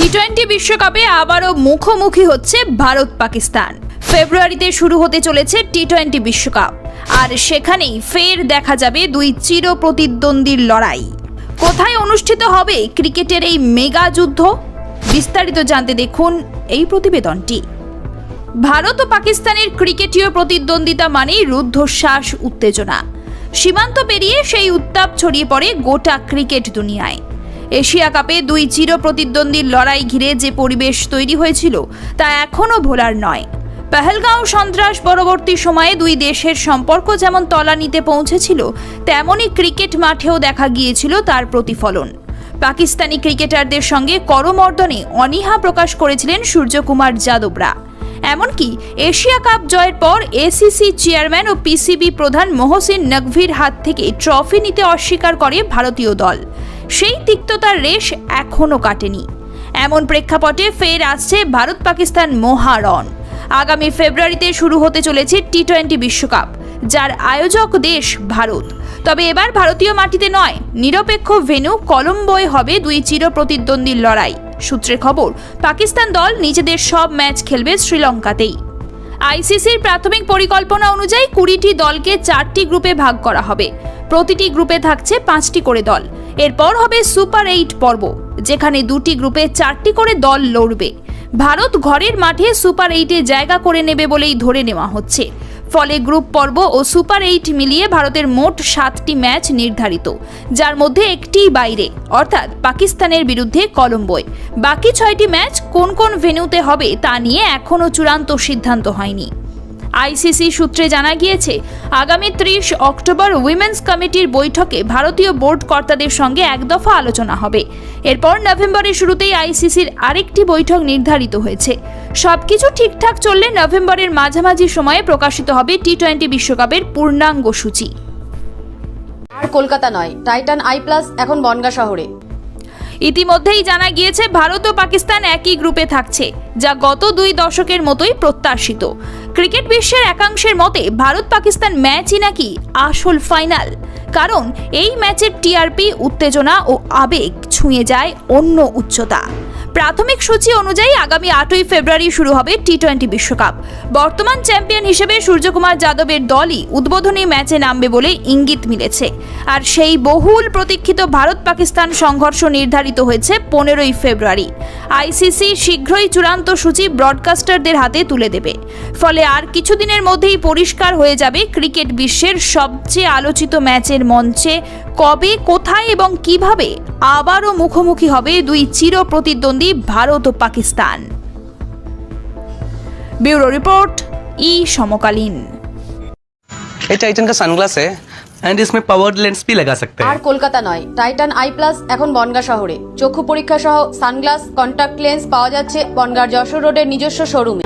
T twenty বিশ্বকাপে আবারও মুখোমুখি হচ্ছে ভারত পাকিস্তান। ফেব্রুয়ারিতে শুরু হতে চলেছে টি টোয়েন্টি বিশ্বকাপ। আর সেখানেই ফের দেখা যাবে দুই চির প্রতিদ্বন্দ্বীর লড়াই। কোথায় অনুষ্ঠিত হবে ক্রিকেটের এই মেগা যুদ্ধ? বিস্তারিত জানতে দেখুন এই প্রতিবেদনটি। ভারত ও পাকিস্তানের ক্রিকেটীয় প্রতিদ্বন্দ্বিতা মানেই রুদ্ধশ্বাস উত্তেজনা। সীমান্ত পেরিয়ে সেই উত্তাপ ছড়িয়ে পড়ে গোটা ক্রিকেট দুনিয়ায়। এশিয়া কাপে দুই চির প্রতিদ্বন্দ্বীর লড়াই ঘিরে যে পরিবেশ তৈরি হয়েছিল, তা এখনও ভোলার নয়। পেহেলগাঁও সন্ত্রাস পরবর্তী সময়ে দুই দেশের সম্পর্ক যেমন তলানিতে পৌঁছেছিল, তেমনই ক্রিকেট মাঠেও দেখা গিয়েছিল তার প্রতিফলন। পাকিস্তানি ক্রিকেটারদের সঙ্গে করমর্দনে অনীহা প্রকাশ করেছিলেন সূর্যকুমার যাদবরা। এমনকি এশিয়া কাপ জয়ের পর এসিসি চেয়ারম্যান ও পিসিবি প্রধান মোহসিন নকভির হাত থেকে ট্রফি নিতে অস্বীকার করে ভারতীয় দল। সেই তিক্ততার রেশ এখনও কাটেনি। এমন প্রেক্ষাপটে ফের আসছে ভারত পাকিস্তান মহারণ। আগামী ফেব্রুয়ারিতে শুরু হতে চলেছে টি টোয়েন্টি বিশ্বকাপ, যার আয়োজক দেশ ভারত। তবে এবার ভারতীয় মাটিতে নয়, নিরপেক্ষ ভেন্যু কলম্বোয় হবে দুই চির প্রতিদ্বন্দ্বীর লড়াই। সূত্রে খবর, পাকিস্তান দল নিজেদের সব ম্যাচ খেলবে শ্রীলঙ্কাতেই। আইসিসির প্রাথমিক পরিকল্পনা অনুযায়ী কুড়িটি দলকে চারটি গ্রুপে ভাগ করা হবে। প্রতিটি গ্রুপে থাকছে পাঁচটি করে দল। এরপর হবে সুপার এইট পর্ব, যেখানে দুটি গ্রুপে চারটি করে দল লড়বে। ভারত ঘরের মাঠে সুপার এইটে জায়গা করে নেবে বলেই ধরে নেওয়া হচ্ছে। ফলে গ্রুপ পর্ব ও সুপার এইট মিলিয়ে ভারতের মোট সাতটি ম্যাচ নির্ধারিত, যার মধ্যে একটিই বাইরে, অর্থাৎ পাকিস্তানের বিরুদ্ধে কলম্বোয়। বাকি ছয়টি ম্যাচ কোন কোন ভেন্যুতে হবে তা নিয়ে এখনও চূড়ান্ত সিদ্ধান্ত হয়নি। আইসিসি সূত্রে জানা গিয়েছে আগামী ত্রিশ অক্টোবর উইমেন্স কমিটির বৈঠকে ভারতীয় বোর্ড কর্তাদের সঙ্গে একদফা আলোচনা হবে। এরপর নভেম্বরের শুরুতেই আইসিসির আরেকটি বৈঠক নির্ধারিত হয়েছে। সবকিছু ঠিকঠাক চললে নভেম্বরের মাঝামাঝি সময়ে প্রকাশিত হবে টি টোয়েন্টি বিশ্বকাপের পূর্ণাঙ্গ সূচি। আর কলকাতা নয় টাইটান আই প্লাস এখন বনগা শহরে। ইতিমধ্যেই জানা গিয়েছে ভারত ও পাকিস্তান একই গ্রুপে থাকছে যা গত দুই দশকের মতোই প্রত্যাশিত। ক্রিকেট বিশ্বের একাংশের মতে ভারত পাকিস্তান ম্যাচই নাকি আসল ফাইনাল। কারণ, এই ম্যাচের টিআরপি উত্তেজনা ও আবেগ ছুঁয়ে যায় অন্য উচ্চতা। প্রাথমিক সূচি অনুযায়ী আগামী আটই ফেব্রুয়ারি শুরু হবে টি টোয়েন্টি বিশ্বকাপ। বর্তমান চ্যাম্পিয়ন হিসেবে সূর্যকুমার যাদবের দলই উদ্বোধনী ম্যাচে নামবে বলে ইঙ্গিত মিলেছে। আর সেই বহুল প্রতীক্ষিত ভারত পাকিস্তান সংঘর্ষ নির্ধারিত হয়েছে পনেরোই ফেব্রুয়ারি। আইসিসি শীঘ্রই চূড়ান্ত সূচি ব্রডকাস্টারদের হাতে তুলে দেবে। ফলে আর কিছুদিনের মধ্যেই পরিষ্কার হয়ে যাবে ক্রিকেট বিশ্বের সবচেয়ে আলোচিত ম্যাচের মঞ্চে কবে কোথায় এবং কিভাবে আবারও মুখোমুখি হবে দুই চির প্রতিদ্বন্দ্বী ভারত ও পাকিস্তান ব্যুরো রিপোর্ট ই সমকালীন ये टाइटन का सनग्लास है एंड इसमें पावर्ड लेंस भी लगा सकते আর हैं কলকাতা নয় টাইটান আই প্লাস এখন বনগা শহরে চক্ষু পরীক্ষা সহ সানগ্লাস কন্টাক্ট লেন্স পাওয়া যাচ্ছে বনগার যশোর রোডের নিজস্ব শোরুমে